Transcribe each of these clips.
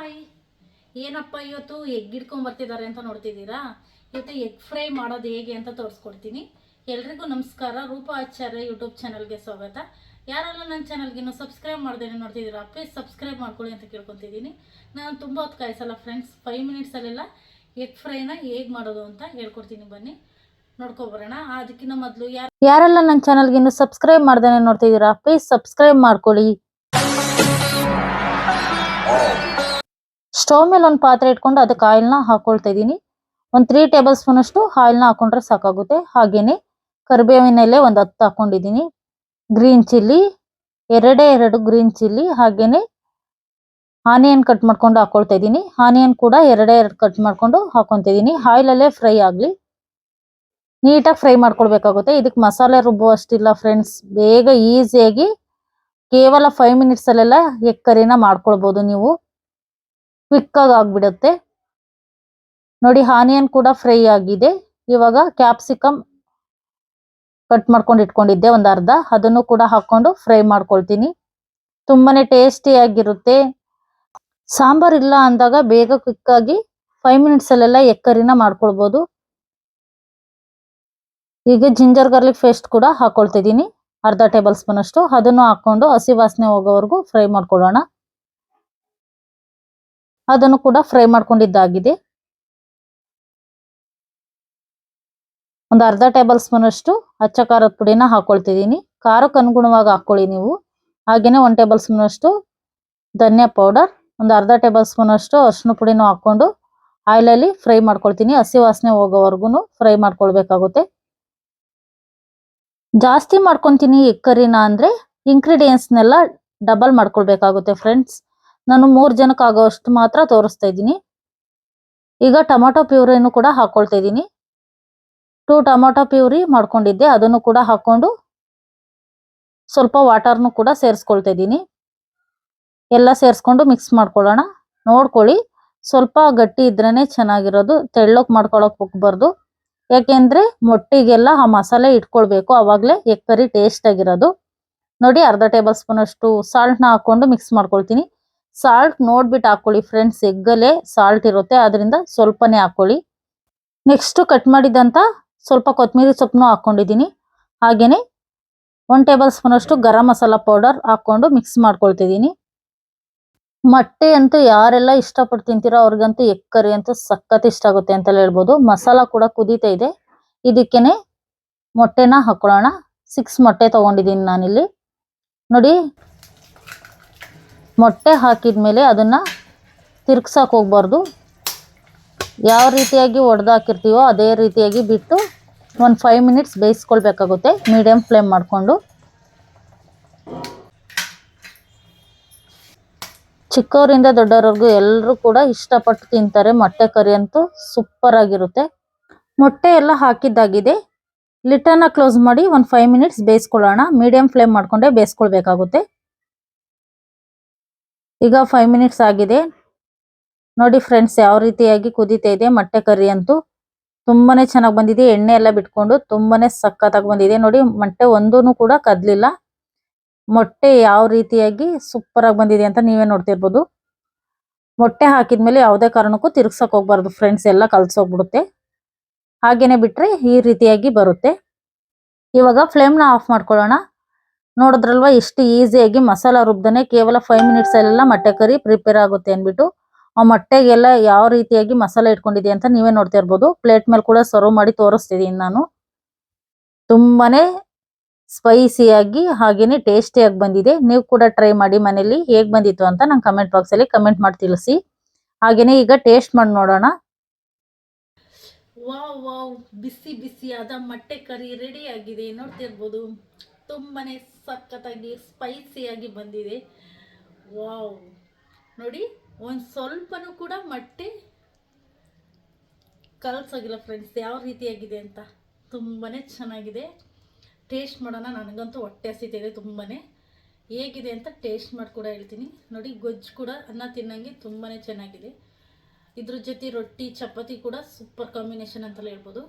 Hi ಏನಪ್ಪ ಇವತ್ತು egg ಇಟ್ಕೊಂಡ್ ಬರ್ತಿದ್ದಾರೆ ಅಂತ ನೋಡ್ತಿದ್ದೀರಾ? ಇವತ್ತು ಎಗ್ ಫ್ರೈ ಮಾಡೋದು ಹೇಗೆ ಅಂತ ತೋರಿಸ್ಕೊಡ್ತೀನಿ. ಎಲ್ರಿಗೂ ನಮಸ್ಕಾರ. ರೂಪ ಆಚಾರ್ಯ ಯೂಟ್ಯೂಬ್ ಚಾನಲ್ಗೆ ಸ್ವಾಗತ. ಯಾರೆಲ್ಲ ನನ್ನ ಚಾನಲ್ಗೆ ಇನ್ನೂ ಸಬ್ಸ್ಕ್ರೈಬ್ ಮಾಡ್ದೇನೆ ನೋಡ್ತಿದ್ದೀರಾ ಪ್ಲೀಸ್ ಸಬ್ಸ್ಕ್ರೈಬ್ ಮಾಡ್ಕೊಳ್ಳಿ ಅಂತ ಕೇಳ್ಕೊತಿದ್ದೀನಿ. ನಾನು ತುಂಬ ಹೊತ್ತು ಕಾಯಿಸಲ್ಲ ಫ್ರೆಂಡ್ಸ್ ಫೈವ್ ಮಿನಿಟ್ಸಲ್ಲೆಲ್ಲ ಎಗ್ ಫ್ರೈನ ಹೇಗೆ ಮಾಡೋದು ಅಂತ ಹೇಳ್ಕೊಡ್ತೀನಿ ಬನ್ನಿ. ನೋಡ್ಕೊಬರೋಣ ಅದಕ್ಕಿಂತ ಮೊದಲು ಯಾರು ಯಾರೆಲ್ಲ ನನ್ನ ಚಾನಲ್ಗೆ ಇನ್ನು ಸಬ್ಸ್ಕ್ರೈಬ್ ಮಾಡ್ದೇನೆ ನೋಡ್ತಿದ್ದೀರಾ ಪ್ಲೀಸ್ ಸಬ್ಸ್ಕ್ರೈಬ್ ಮಾಡ್ಕೊಳ್ಳಿ. ಸ್ಟವ್ ಮೇಲೆ ಒಂದು ಪಾತ್ರೆ ಇಟ್ಕೊಂಡು ಅದಕ್ಕೆ ಆಯಿಲ್ನ ಹಾಕೊಳ್ತಾ ಇದ್ದೀನಿ. ಒಂದು ತ್ರೀ ಟೇಬಲ್ ಸ್ಪೂನ್ ಅಷ್ಟು ಆಯಿಲ್ನ ಹಾಕೊಂಡ್ರೆ ಸಾಕಾಗುತ್ತೆ. ಹಾಗೇನೆ ಕರಿಬೇವಿನ ಎಲೆ ಒಂದು ಹತ್ತು ಹಾಕೊಂಡಿದ್ದೀನಿ. ಗ್ರೀನ್ ಚಿಲ್ಲಿ ಎರಡೇ ಎರಡು ಗ್ರೀನ್ ಚಿಲ್ಲಿ ಹಾಗೇನೆ ಆನಿಯನ್ ಕಟ್ ಮಾಡ್ಕೊಂಡು ಹಾಕೊಳ್ತಾ ಇದ್ದೀನಿ. ಆನಿಯನ್ ಕೂಡ ಎರಡೇ ಎರಡು ಕಟ್ ಮಾಡ್ಕೊಂಡು ಹಾಕೊತಿದ್ದೀನಿ ಆಯಿಲಲ್ಲೇ ಫ್ರೈ ಆಗಲಿ. ನೀಟಾಗಿ ಫ್ರೈ ಮಾಡ್ಕೊಳ್ಬೇಕಾಗುತ್ತೆ. ಇದಕ್ಕೆ ಮಸಾಲೆ ರುಬ್ಬುವಷ್ಟಿಲ್ಲ ಫ್ರೆಂಡ್ಸ್ ಬೇಗ ಈಸಿಯಾಗಿ ಕೇವಲ ಫೈವ್ ಮಿನಿಟ್ಸ್ ಅಲ್ಲೆಲ್ಲ ಎಗ್ ಕರಿನ ಮಾಡ್ಕೊಳ್ಬಹುದು ನೀವು. ಕ್ವಿಕ್ ಆಗಿ ಆಗ್ಬಿಡುತ್ತೆ. ನೋಡಿ ಆನಿಯನ್ ಕೂಡ ಫ್ರೈ ಆಗಿದೆ. ಇವಾಗ ಕ್ಯಾಪ್ಸಿಕಮ್ ಕಟ್ ಮಾಡ್ಕೊಂಡು ಇಟ್ಕೊಂಡಿದ್ದೆ ಒಂದು ಅರ್ಧ. ಅದನ್ನು ಕೂಡ ಹಾಕೊಂಡು ಫ್ರೈ ಮಾಡ್ಕೊಳ್ತೀನಿ. ತುಂಬಾನೇ ಟೇಸ್ಟಿ ಆಗಿರುತ್ತೆ. ಸಾಂಬಾರ್ ಇಲ್ಲ ಅಂದಾಗ ಬೇಗ ಕ್ವಿಕ್ ಆಗಿ ಫೈವ್ ಮಿನಿಟ್ಸ್ ಅಲ್ಲೆಲ್ಲ ಮಾಡ್ಕೊಳ್ಬೋದು. ಈಗ ಜಿಂಜರ್ ಗಾರ್ಲಿಕ್ ಪೇಸ್ಟ್ ಕೂಡ ಹಾಕೊಳ್ತಿದ್ದೀನಿ. ಅರ್ಧ ಟೇಬಲ್ ಸ್ಪೂನ್ ಅಷ್ಟು. ಅದನ್ನು ಹಾಕೊಂಡು ಹಸಿ ವಾಸನೆ ಹೋಗೋವರೆಗೂ ಫ್ರೈ ಮಾಡ್ಕೊಳ್ಳೋಣ. ಅದನ್ನು ಕೂಡ ಫ್ರೈ ಮಾಡ್ಕೊಂಡಿದ್ದಾಗಿದೆ. ಒಂದು ಅರ್ಧ ಟೇಬಲ್ ಸ್ಪೂನ್ ಅಷ್ಟು ಅಚ್ಚ ಖಾರದ ಪುಡಿನ ಹಾಕೊಳ್ತಿದ್ದೀನಿ. ಖಾರಕ್ಕೆ ಅನುಗುಣವಾಗಿ ಹಾಕೊಳ್ಳಿ ನೀವು. ಹಾಗೇನೆ ಒಂದು ಟೇಬಲ್ ಸ್ಪೂನ್ ಅಷ್ಟು ಧನಿಯಾ ಪೌಡರ್, ಒಂದು ಅರ್ಧ ಟೇಬಲ್ ಸ್ಪೂನ್ ಅಷ್ಟು ಅರಿಶಿನ ಪುಡಿನೂ ಹಾಕೊಂಡು ಆಯಿಲಲ್ಲಿ ಫ್ರೈ ಮಾಡ್ಕೊಳ್ತೀನಿ. ಹಸಿ ವಾಸನೆ ಹೋಗೋವರೆಗೂ ಫ್ರೈ ಮಾಡ್ಕೊಳ್ಬೇಕಾಗುತ್ತೆ. ಜಾಸ್ತಿ ಮಾಡ್ಕೊತೀನಿ ಈ ಕರಿನ ಅಂದ್ರೆ ಇಂಗ್ರೀಡಿಯೆಂಟ್ಸ್ನೆಲ್ಲ ಡಬಲ್ ಮಾಡ್ಕೊಳ್ಬೇಕಾಗುತ್ತೆ ಫ್ರೆಂಡ್ಸ್ ನಾನು ಮೂರ್ ಜನಕ್ಕೆ ಆಗೋಷ್ಟು ಮಾತ್ರ ತೋರಿಸ್ತಾ ಇದ್ದೀನಿ. ಈಗ ಟೊಮೊಟೊ ಪ್ಯೂರಿನೂ ಕೂಡ ಹಾಕೊಳ್ತಾ ಇದ್ದೀನಿ. ಟೂ ಟೊಮೊಟೊ ಪ್ಯೂರಿ ಮಾಡ್ಕೊಂಡಿದ್ದೆ, ಅದನ್ನು ಕೂಡ ಹಾಕೊಂಡು ಸ್ವಲ್ಪ ವಾಟರ್ನು ಕೂಡ ಸೇರಿಸ್ಕೊಳ್ತಾ ಇದ್ದೀನಿ. ಎಲ್ಲ ಸೇರಿಸ್ಕೊಂಡು ಮಿಕ್ಸ್ ಮಾಡ್ಕೊಳ್ಳೋಣ. ನೋಡ್ಕೊಳ್ಳಿ, ಸ್ವಲ್ಪ ಗಟ್ಟಿ ಇದ್ರೇ ಚೆನ್ನಾಗಿರೋದು, ತೆಳ್ಳೋಕೆ ಮಾಡ್ಕೊಳಕ್ ಹೋಗ್ಬಾರ್ದು. ಯಾಕೆಂದ್ರೆ ಮೊಟ್ಟಿಗೆಲ್ಲ ಆ ಮಸಾಲೆ ಇಟ್ಕೊಳ್ಬೇಕು, ಅವಾಗಲೇ ಎಗ್ ಕರಿ ಟೇಸ್ಟ್ ಆಗಿರೋದು ನೋಡಿ, ಅರ್ಧ ಟೇಬಲ್ ಸ್ಪೂನ್ ಅಷ್ಟು ಸಾಲ್ಟ್ನ ಹಾಕೊಂಡು ಮಿಕ್ಸ್ ಮಾಡ್ಕೊಳ್ತೀನಿ. ಸಾಲ್ಟ್ ನೋಡ್ಬಿಟ್ಟು ಹಾಕೊಳ್ಳಿ ಫ್ರೆಂಡ್ಸ್ ಎಗ್ಗಲ್ಲೇ ಸಾಲ್ಟ್ ಇರುತ್ತೆ, ಅದರಿಂದ ಸ್ವಲ್ಪನೇ ಹಾಕೊಳ್ಳಿ. ನೆಕ್ಸ್ಟು ಕಟ್ ಮಾಡಿದಂಥ ಸ್ವಲ್ಪ ಕೊತ್ತಂಬರಿ ಸೊಪ್ಪನ್ನು ಹಾಕ್ಕೊಂಡಿದ್ದೀನಿ ಹಾಗೇನೆ ಒನ್ ಟೇಬಲ್ ಸ್ಪೂನಷ್ಟು ಗರಂ ಮಸಾಲ ಪೌಡರ್ ಹಾಕ್ಕೊಂಡು ಮಿಕ್ಸ್ ಮಾಡ್ಕೊಳ್ತಿದ್ದೀನಿ. ಮೊಟ್ಟೆ ಅಂತೂ ಯಾರೆಲ್ಲ ಇಷ್ಟಪಟ್ಟು ತಿಂತೀರೋ ಅವ್ರಿಗಂತೂ ಎಗ್ ಕರಿ ಅಂತೂ ಸಖತ್ ಇಷ್ಟ ಆಗುತ್ತೆ ಅಂತ ಹೇಳ್ಬೋದು. ಮಸಾಲ ಕೂಡ ಕುದೀತಾ ಇದೆ. ಇದಕ್ಕೇನೆ ಮೊಟ್ಟೆನ ಹಾಕ್ಕೊಳ್ಳೋಣ ಸಿಕ್ಸ್ ಮೊಟ್ಟೆ ತೊಗೊಂಡಿದ್ದೀನಿ ನಾನಿಲ್ಲಿ. ನೋಡಿ ಮೊಟ್ಟೆ ಹಾಕಿದ ಮೇಲೆ ಅದನ್ನ ತಿರ್ಗ್ಸಕ್ಕೆ ಹೋಗ್ಬಾರ್ದು. ಯಾವ ರೀತಿಯಾಗಿ ಒಡೆದಾಕಿರ್ತೀವೋ ಅದೇ ರೀತಿಯಾಗಿ ಬಿಟ್ಟು ಒಂದು ಫೈವ್ ಮಿನಿಟ್ಸ್ ಬೇಯಿಸ್ಕೊಳ್ಬೇಕಾಗುತ್ತೆ ಮೀಡಿಯಮ್ ಫ್ಲೇಮ್ ಮಾಡಿಕೊಂಡು. ಚಿಕ್ಕವರಿಂದ ದೊಡ್ಡವರೆಗೂ ಎಲ್ಲರೂ ಕೂಡ ಇಷ್ಟಪಟ್ಟು ತಿಂತಾರೆ. ಮೊಟ್ಟೆ ಕರಿ ಅಂತೂ ಸೂಪರ್ ಆಗಿರುತ್ತೆ. ಮೊಟ್ಟೆ ಎಲ್ಲ ಹಾಕಿದ್ದಾಗಿದೆ. ಲಿಟನ್ನ ಕ್ಲೋಸ್ ಮಾಡಿ ಒಂದು ಫೈವ್ ಮಿನಿಟ್ಸ್ ಬೇಯಿಸ್ಕೊಳ್ಳೋಣ. ಮೀಡಿಯಮ್ ಫ್ಲೇಮ್ ಮಾಡ್ಕೊಂಡೆ ಬೇಯಿಸ್ಕೊಳ್ಬೇಕಾಗುತ್ತೆ. ಈಗ ಫೈವ್ ಮಿನಿಟ್ಸ್ ಆಗಿದೆ. ನೋಡಿ ಫ್ರೆಂಡ್ಸ್ ಯಾವ ರೀತಿಯಾಗಿ ಕುದೀತಾ ಇದೆ ಮೊಟ್ಟೆ ಕರಿ ಅಂತೂ ತುಂಬಾನೇ ಚೆನ್ನಾಗಿ ಬಂದಿದೆ. ಎಣ್ಣೆ ಎಲ್ಲ ಬಿಟ್ಕೊಂಡು ತುಂಬಾನೇ ಸಖತ್ತಾಗಿ ಬಂದಿದೆ. ನೋಡಿ ಮೊಟ್ಟೆ ಒಂದೂ ಕೂಡ ಕದಲಿಲ್ಲ. ಮೊಟ್ಟೆ ಯಾವ ರೀತಿಯಾಗಿ ಸೂಪರ್ ಆಗಿ ಬಂದಿದೆ ಅಂತ ನೀವೇ ನೋಡ್ತಿರ್ಬೋದು. ಮೊಟ್ಟೆ ಹಾಕಿದ್ಮೇಲೆ ಯಾವುದೇ ಕಾರಣಕ್ಕೂ ತಿರ್ಗ್ಸಕ್ ಹೋಗ್ಬಾರ್ದು ಫ್ರೆಂಡ್ಸ್ ಎಲ್ಲ ಕಲ್ಸೋಗ್ಬಿಡುತ್ತೆ ಹಾಗೇನೆ ಬಿಟ್ರೆ ಈ ರೀತಿಯಾಗಿ ಬರುತ್ತೆ. ಇವಾಗ ಫ್ಲೇಮ್ನ ಆಫ್ ಮಾಡ್ಕೊಳ್ಳೋಣ. ನೋಡಿದ್ರಲ್ವಾ ಎಷ್ಟು ಈಸಿಯಾಗಿ ಮಸಾಲ ರುಬ್ದನೆ ಕೇವಲ ಫೈವ್ ಮಿನಿಟ್ಸ್ ಅಲ್ಲೆಲ್ಲ ಮೊಟ್ಟೆ ಕರಿ ಪ್ರಿಪೇರ್ ಆಗುತ್ತೆ ಅಂದ್ಬಿಟ್ಟು. ಆ ಮೊಟ್ಟೆಗೆಲ್ಲ ಯಾವ ರೀತಿಯಾಗಿ ಮಸಾಲ ಇಟ್ಕೊಂಡಿದೆ ಅಂತ ನೀವೇ ನೋಡ್ತಾ ಇರ್ಬೋದು. ಪ್ಲೇಟ್ ಮೇಲೆ ಕೂಡ ಸರ್ವ್ ಮಾಡಿ ತೋರಿಸ್ತಿದ್ದೀನಿ ನಾನು. ತುಂಬಾನೇ ಸ್ಪೈಸಿಯಾಗಿ ಹಾಗೇನೆ ಟೇಸ್ಟಿಯಾಗಿ ಬಂದಿದೆ. ನೀವು ಕೂಡ ಟ್ರೈ ಮಾಡಿ ಮನೇಲಿ ಹೇಗ್ ಬಂದಿತ್ತು ಅಂತ ನಂಗೆ ಕಮೆಂಟ್ ಬಾಕ್ಸ್ ಅಲ್ಲಿ ಕಮೆಂಟ್ ಮಾಡಿ ತಿಳಿಸಿ. ಹಾಗೇನೆ ಈಗ ಟೇಸ್ಟ್ ಮಾಡಿ ನೋಡೋಣ. ವಾವ್ ವಾವ್, ಬಿಸಿ ಬಿಸಿಯಾದ ಮೊಟ್ಟೆ ಕರಿ ರೆಡಿ ಆಗಿದೆ. ನೋಡ್ತಿರ್ಬೋದು ತುಂಬಾನೇ ಸಖತ್ತಾಗಿ ಸ್ಪೈಸಿಯಾಗಿ ಬಂದಿದೆ. ವಾವ್ ನೋಡಿ, ಒಂದು ಸ್ವಲ್ಪನೂ ಕೂಡ ಮೊಟ್ಟೆ ಕಲಸಾಗಿಲ್ಲ ಫ್ರೆಂಡ್ಸ್ ಯಾವ ರೀತಿಯಾಗಿದೆ ಅಂತ. ತುಂಬಾ ಚೆನ್ನಾಗಿದೆ. ಟೇಸ್ಟ್ ಮಾಡೋಣ. ನನಗಂತೂ ಹೊಟ್ಟೆ ಹಸಿತಿದೆ ತುಂಬಾ ಹೇಗಿದೆ ಅಂತ ಟೇಸ್ಟ್ ಮಾಡಿ ಕೂಡ ಹೇಳ್ತೀನಿ. ನೋಡಿ, ಗೊಜ್ಜು ಕೂಡ ಅನ್ನ ತಿನ್ನಂಗೆ ತುಂಬಾ ಚೆನ್ನಾಗಿದೆ. ಇದ್ರ ಜೊತೆ ರೊಟ್ಟಿ, ಚಪಾತಿ ಕೂಡ ಸೂಪರ್ ಕಾಂಬಿನೇಷನ್ ಅಂತಲೇ ಹೇಳ್ಬೋದು.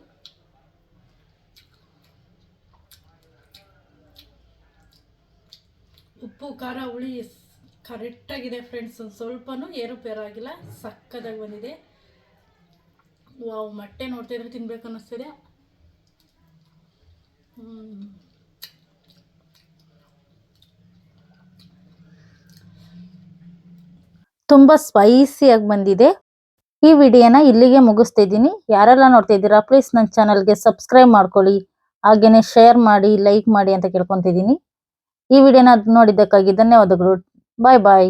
ಉಪ್ಪು, ಖಾರ, ಹುಳಿ ಕರೆಕ್ಟಾಗಿದೆ ಫ್ರೆಂಡ್ಸ್ ಒಂದು ಸ್ವಲ್ಪನೂ ಏರುಪೇರಾಗಿಲ್ಲ ಸಕ್ಕದಾಗಿ ಬಂದಿದೆ. ವಾವ್, ಮೊಟ್ಟೆ ನೋಡ್ತಿದ್ರೆ ತಿನ್ಬೇಕು ಅನ್ನಿಸ್ತಿದೆ ತುಂಬ ಸ್ಪೈಸಿಯಾಗಿ ಬಂದಿದೆ. ಈ ವಿಡಿಯೋನ ಇಲ್ಲಿಗೆ ಮುಗಿಸ್ತಾ ಇದ್ದೀನಿ. ಯಾರೆಲ್ಲ ನೋಡ್ತಾ ಇದ್ದೀರಾ ಪ್ಲೀಸ್ ನನ್ನ ಚಾನಲ್ಗೆ ಸಬ್ಸ್ಕ್ರೈಬ್ ಮಾಡ್ಕೊಳ್ಳಿ. ಹಾಗೇನೆ ಶೇರ್ ಮಾಡಿ ಲೈಕ್ ಮಾಡಿ ಅಂತ ಕೇಳ್ಕೊಂತಿದ್ದೀನಿ. ಈ ವಿಡಿಯೋನ ನೋಡಿದ್ದಕ್ಕಾಗಿ ಧನ್ಯವಾದಗಳು. ಬಾಯ್ ಬಾಯ್